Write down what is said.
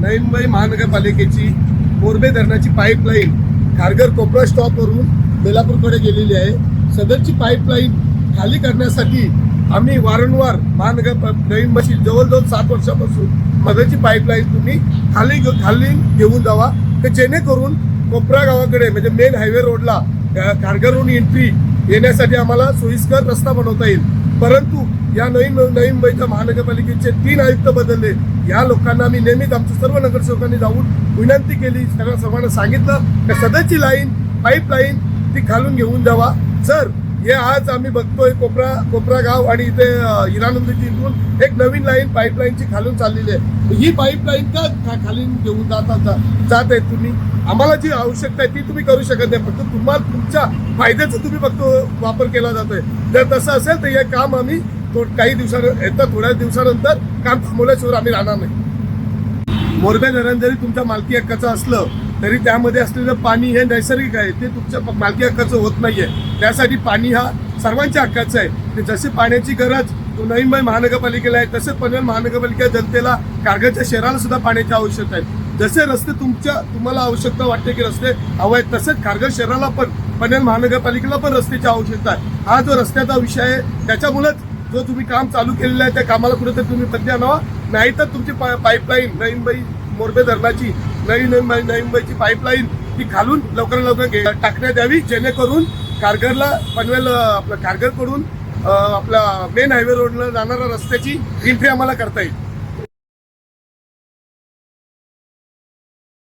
मुंबई महानगरपालिकेची मोरबे धरणाची पाईपलाईन खारघर कोपरा स्टॉपवरून बेलापूरकडे गेलेली आहे. सदरची पाईपलाईन खाली करण्यासाठी आम्ही वारंवार महानगर नवी मुंबईची जवळजवळ सात वर्षापासून मदरची पाईपलाईन तुम्ही खाली खाली घेऊन जावा. की जेणेकरून कोपरा गावाकडे म्हणजे मेन हायवे रोडला अ, खारघरहून एंट्री येण्यासाठी आम्हाला सोयीस्कर रस्ता बनवता येईल. परंतु या नवीन नवीन मुंबईच्या महानगरपालिकेचे तीन आयुक्त बदलले. या लोकांना मी नेहमीच आमच्या सर्व नगरसेवकांनी जाऊन विनंती केली. सगळ्या सर्वांना सांगितलं की सदरची लाईन पाईपलाईन ती खालून घेऊन जावा. सर हे आज आम्ही बघतोय कोपरा कोपरा गाव आणि इथे हिरानंदीची इथून एक नवीन लाईन पाईपलाईनची खालून चाललेली आहे. ही पाईपलाईन का खाली घेऊन जात जात आहे तुम्ही? आम्हाला जी आवश्यकता आहे ती तुम्ही करू शकत नाही. फक्त तुम्हाला तुमच्या फायद्याचा तुम्ही फक्त वापर केला जातोय. जर तसं असेल तर हे काम आम्ही काही दिवसानंतर येत्या थोड्या दिवसानंतर काम थांबवल्याशिवाय आम्ही राहणार नाही. मोरबे धरण जरी तुमच्या मालकी हक्काचं असलं तरी त्यामध्ये असलेलं पाणी हे नैसर्गिक आहे. ते तुमच्या मालकी हक्काचं होत नाहीये. त्यासाठी पाणी हा सर्वांच्या हक्काचं आहे. ते जशी पाण्याची गरज नवीन महानगरपालिकेला आहे तसेच पनवेल महानगरपालिका जनतेला कारगरच्या शहराला सुद्धा पाण्याची आवश्यकता आहे. जसे रस्ते तुमच्या तुम्हाला आवश्यकता वाटते की रस्ते हवे आहेत तसेच खारघर शहराला पण पनवेल महानगरपालिकेला पण रस्त्याची आवश्यकता आहे. हा जो रस्त्याचा विषय आहे त्याच्यामुळेच जो तुम्ही काम चालू केलेलं आहे त्या कामाला कुठेतरी तुम्ही तज्ञ आणावा नाही तर तुमची पा पाईपलाईन नवीन मोरबे धरणाची नवीन नवी मुंबईची पाईपलाईन ती खालून लवकरात लवकर घे- टाकण्यात यावी जेणेकरून कारगरला पनवेल आपलं कारगरकडून आपला मेन हायवे रोडला जाणाऱ्या रस्त्याची एंट्री आम्हाला करता येईल.